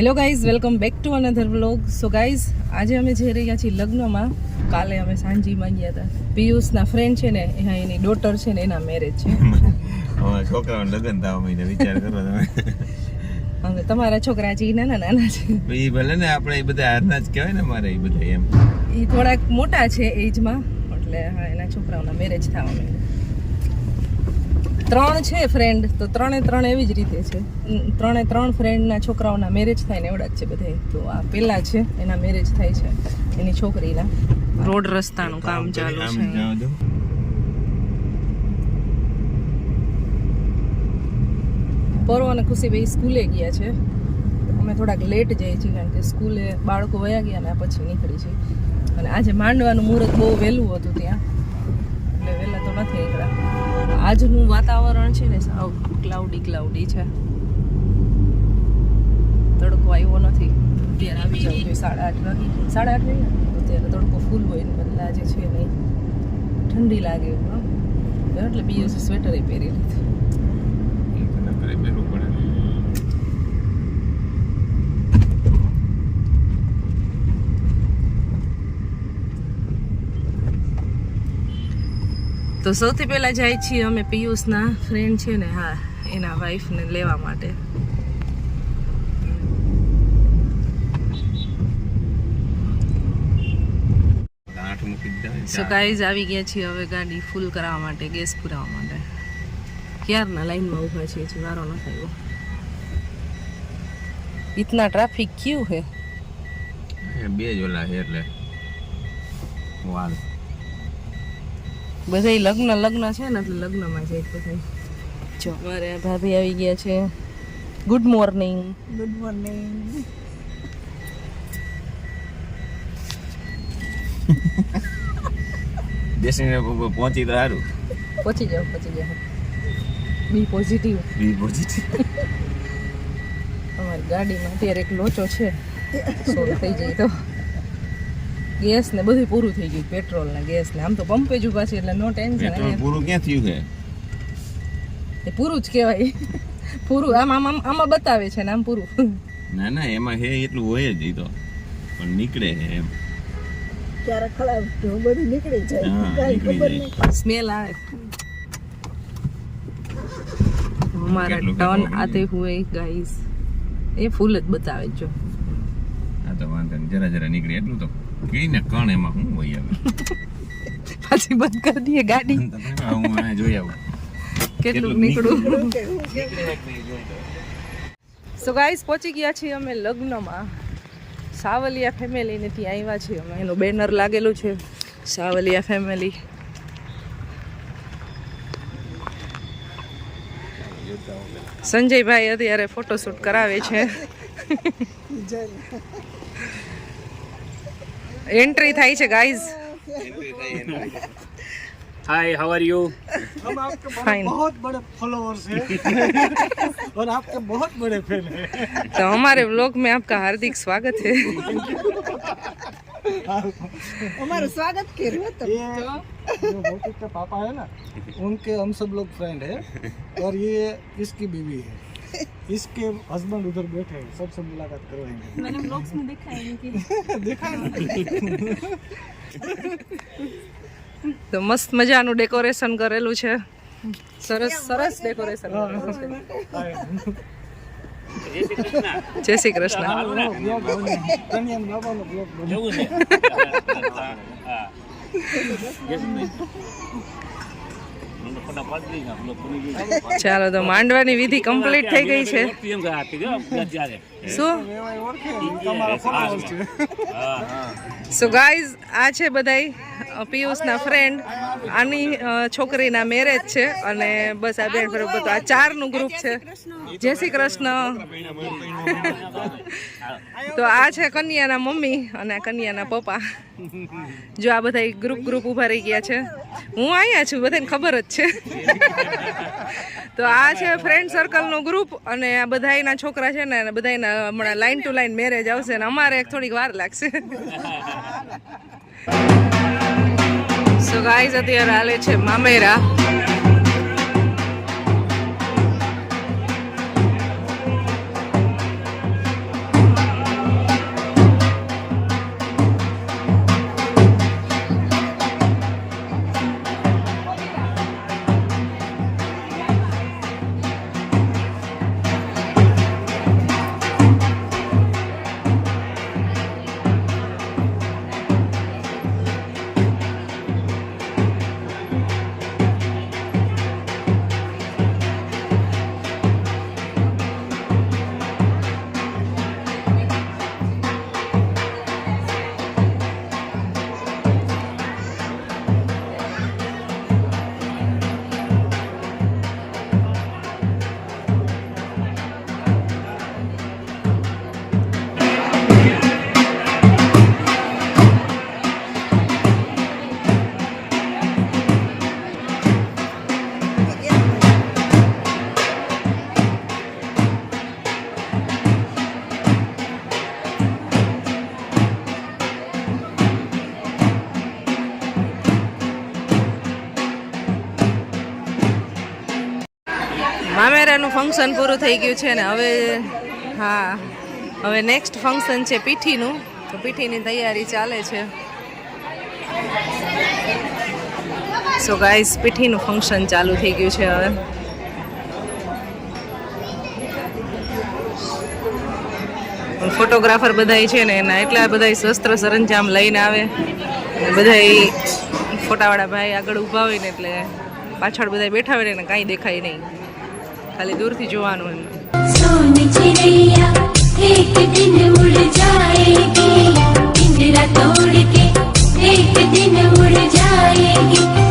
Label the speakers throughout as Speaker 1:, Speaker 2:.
Speaker 1: Hello guys welcome back to another vlog so guys આજે અમે જઈ રહ્યા છીએ લગ્નમાં. કાલે અમે સાંજીમાં ગયા હતા. પિયુષના ફ્રેન્ડ છે ને એ એની ડોટર છે ને એના મેરેજ છે.
Speaker 2: છોકરાઓને લગ્ન થવા મહિને વિચાર કરો તમે.
Speaker 1: હવે તમારા છોકરા હજી નાના નાના છે.
Speaker 2: એ ભલે ને આપણે એ બધા હાથના જ કહેવાય ને મારે એ બધા એમ.
Speaker 1: એ થોડાક મોટા છે એજમાં એટલે હા એના છોકરાઓના મેરેજ થવા માંડ્યા. ત્રણ છે ફ્રેન્ડ તો ત્રણે ત્રણ એવી જ રીતે છે. ત્રણે ત્રણ ફ્રેન્ડના છોકરાઓના મેરેજ થાય ને એવડા જ છે બધા તો આ પેલા છે એના મેરેજ થાય છે એની છોકરીના. રોડ રસ્તાનું કામ ચાલુ છે.
Speaker 2: જાઓ
Speaker 1: પરો અને ખુશીભાઈ સ્કૂલે ગયા છે. અમે થોડાક લેટ જઈએ છીએ કારણ કે સ્કૂલે બાળકો વયા ગયા ને પછી નીકળી છે. અને આજે માંડવાનું મુહૂર્ત બહુ વહેલું હતું ત્યાં એટલે વહેલા તો નથી નીકળ્યા આજનું વાતાવરણ છે ને, સાવ ક્લાઉડી ક્લાઉડી છે. તડકો આવ્યો નથી. અત્યારે આવી જવું જોઈએ સાડા આઠ વાગે. સાડા આઠ વાગે અત્યારે તડકો ફૂલ હોય ને બદલા આજે છે નહીં. ઠંડી લાગે એટલે બીજું સ્વેટરે પહેરી લીધું.
Speaker 2: પડે ને.
Speaker 1: તો સૌથી પહેલાં જાય છીએ અમે પિયુષના ફ્રેન્ડ છે ને, હા, એના વાઈફને લેવા માટે. સો ગાઈઝ આવી ગયા છીએ હવે ગાડી ફૂલ કરાવવા માટે ગેસ પુરાવવા માટે. ક્યારના લાઈનમાં ઊભા છીએ હજી વારો ન થયો. ઇતના ટ્રાફિક ક્યુ હે?
Speaker 2: બે જ ઓલા છે એટલે વાલ.
Speaker 1: બધા લગ્ન લગ્ન છે ને એટલે લગ્નમાં જાય બધા જો. મારે ભાભી આવી ગયા છે. ગુડ મોર્નિંગ
Speaker 3: ગુડ મોર્નિંગ
Speaker 2: બેસીને પહોંચી તો સારું
Speaker 1: પહોંચી જાઓ પહોંચી જાઓ. બી પોઝિટિવ
Speaker 2: બી પોઝિટિવ
Speaker 1: અમારી ગાડીમાં અત્યારે એક લોચો છે. સોલ્વ થઈ જાય તો. ગેસ ને બધું પૂરું થઈ ગયું પેટ્રોલ ને ગેસ ને આમ તો પંપે જ ઊભા છે એટલે નો ટેન્શન
Speaker 2: પેટ્રોલ પૂરું ક્યાં થયું છે
Speaker 1: એ પૂરું જ કહેવાય પૂરું આમ આમ આમ આમાં બતાવે છે ને આમ પૂરું
Speaker 2: ના ના એમાં હે એટલું હોય જ ઈ તો પણ નીકળે છે એમ
Speaker 3: ક્યારેક ખરાબ તો બધું નીકળી જાય
Speaker 2: હા,
Speaker 3: કાંઈ
Speaker 2: નીકળી
Speaker 3: ખબર
Speaker 2: જાય.
Speaker 3: નહીં
Speaker 1: સ્મેલ આવે हमारा
Speaker 2: કેટલું
Speaker 1: टर्न
Speaker 2: કેટલું
Speaker 1: आते हुए गाइस એ ફૂલ જ બતાવે જો
Speaker 2: આ તો વાંધો નહીં જરા જરા નીકળે એટલું તો કીને કણ એમાં હું હોય આવે?
Speaker 1: પાછી બંધ કરી દઈએ ગાડી.
Speaker 2: હું જોઈ આવું.
Speaker 1: કેટલું
Speaker 2: કેટલું
Speaker 1: નીકળું? સો ગાઈસ પહોંચી ગયા છીએ અમે લગ્નમાં. સાવલિયા ફેમિલીને ત્યાં આવ્યા છીએ અમે. એનું બેનર લાગેલું છે સાવલિયા ફેમિલી સંજયભાઈ અત્યારે ફોટોશૂટ કરાવે છે. એન્ટ્રી થાય છે guys
Speaker 4: hi how are you
Speaker 5: हम आपके बहुत,
Speaker 1: Fine.
Speaker 5: बहुत बड़े फॉलोअर्स हैं और आपके बहुत बड़े फैन हैं
Speaker 1: तो हमारे व्लॉग में आपका हार्दिक स्वागत है
Speaker 3: અમારું સ્વાગત કર્યું હતું
Speaker 5: ये जो भौतिक के पापा है ना उनके हम सब लोग फ्रेंड हैं और ये इसकी बीवी है इसके हस्बैंड उधर बैठे हैं सबसे मुलाकात करवाएंगे मैंने ब्लॉग्स में देखा है देखा है
Speaker 1: તો મસ્ત મજાનું ડેકોરેશન કરેલું છે સરસ સરસ ડેકોરેશન કરેલું છે જય શ્રી કૃષ્ણ
Speaker 5: ब्लॉग कन्या बाबा
Speaker 1: ચાલો તો માંડવાની વિધિ કમ્પ્લીટ થઈ ગઈ છે. શું? સો ગાઈઝ આ છે બધાય? પિયુષના ફ્રેન્ડ આની છોકરીના મેરેજ છે અને બસ આ બેન બરોબર આ ચારનું ગ્રુપ છે. જય શ્રી કૃષ્ણ. તો આ છે કન્યાના મમ્મી અને કન્યાના પપ્પા. જો આ બધા ગ્રુપ ગ્રુપ ઊભા રહી ગયા છે. હું અહીંયા છું, બધાને ખબર જ છે. તો આ છે ફ્રેન્ડ સર્કલનો ગ્રુપ અને આ બધાના છોકરા છે ને બધાના હમણાં લાઈન ટુ લાઈન મેરેજ આવશે ને, અમારે થોડીક વાર લાગશે. સો ગાઈઝ અત્યારે હાલે છે મામેરા બટેરાનું ફંક્શન પૂરું થઈ ગયું છે ને, હવે હા, હવે નેક્સ્ટ ફંક્શન છે પીઠીનું. તો પીઠીની તૈયારી ચાલે છે. સો ગાઈસ પીઠીનું ફંક્શન ચાલુ થઈ ગયું છે હવે. ફોટોગ્રાફર બધાય છે ને, એના એટલા બધાય શસ્ત્ર સરંજામ લઈને આવે. અને બધાય ફોટાવાળા ભાઈ આગળ ઊભા હોય ને એટલે પાછળ બધાય બેઠા હોય ને કાંઈ દેખાય નહીં. ખાલી દૂરથી જોવાનું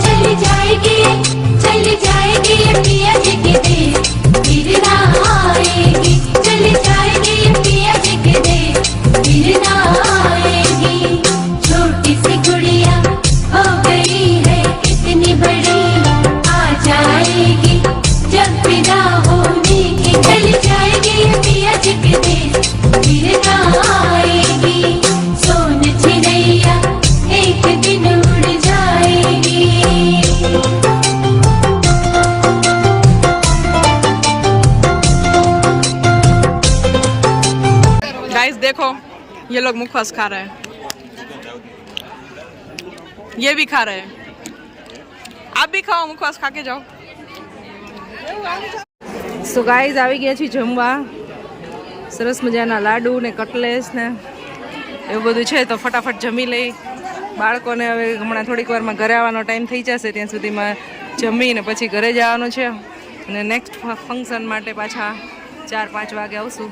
Speaker 6: ચલ જાયગે ચલ જાયગે
Speaker 7: પિયા देखो ये लोग मुखवास खा रहे हैं ये भी खा रहे हैं आप भी खाओ मुखवास खा के जाओ
Speaker 1: સો ગાઈઝ આવી ગયા છીએ જમવા સરસ મજાના લાડુ ને કટલેસ ને એવું બધું છે તો ફટાફટ જમી લઈ. બાળકોને હવે હમણાં થોડીક વારમાં ઘરે આવવાનો ટાઈમ થઈ જશે ત્યાં સુધીમાં જમીને પછી ઘરે જવાનું છે. અને નેક્સ્ટ ફંક્શન માટે પાછા ચાર પાંચ વાગે આવશું.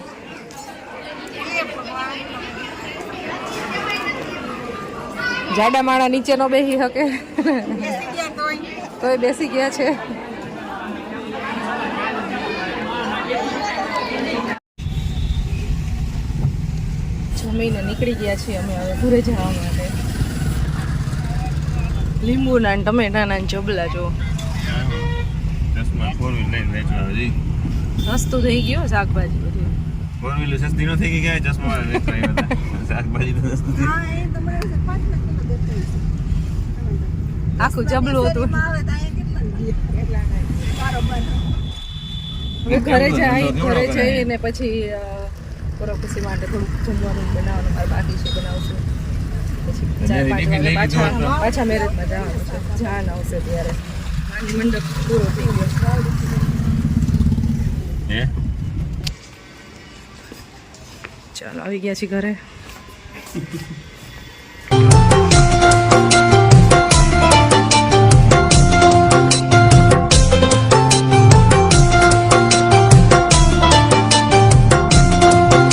Speaker 1: જાડા માણા નીચે નો બેસી શકે. તોય બેસી ગયા છે. જમીને નીકળી ગયા છીએ અમે હવે ઘરે જવા માટે. લીંબુના ને ટમેટાના ને ચબલા જો. સસ્તું થઈ ગયું શાકભાજી બધું.
Speaker 2: ફોર વ્હીલ સસ્તી ન થઈ ગઈ ક્યાંય ચશ્મા શાકભાજી તો સસ્તું
Speaker 1: આખું જબલું હતું ઘરે જાય ઘરે જઈને પછી અ, પછી માટે થોડુંક જમવાનું બનાવવાનું મારે બાકી છે બનાવશું. પછી ચાર પાંચ વાગે પાછા પાછા મેરેજમાં જવાનું છે. જાન આવશે ત્યારે. મંડપ પૂરો થઈ ગયો. ચાલો આવી ગયા છીએ ઘરે.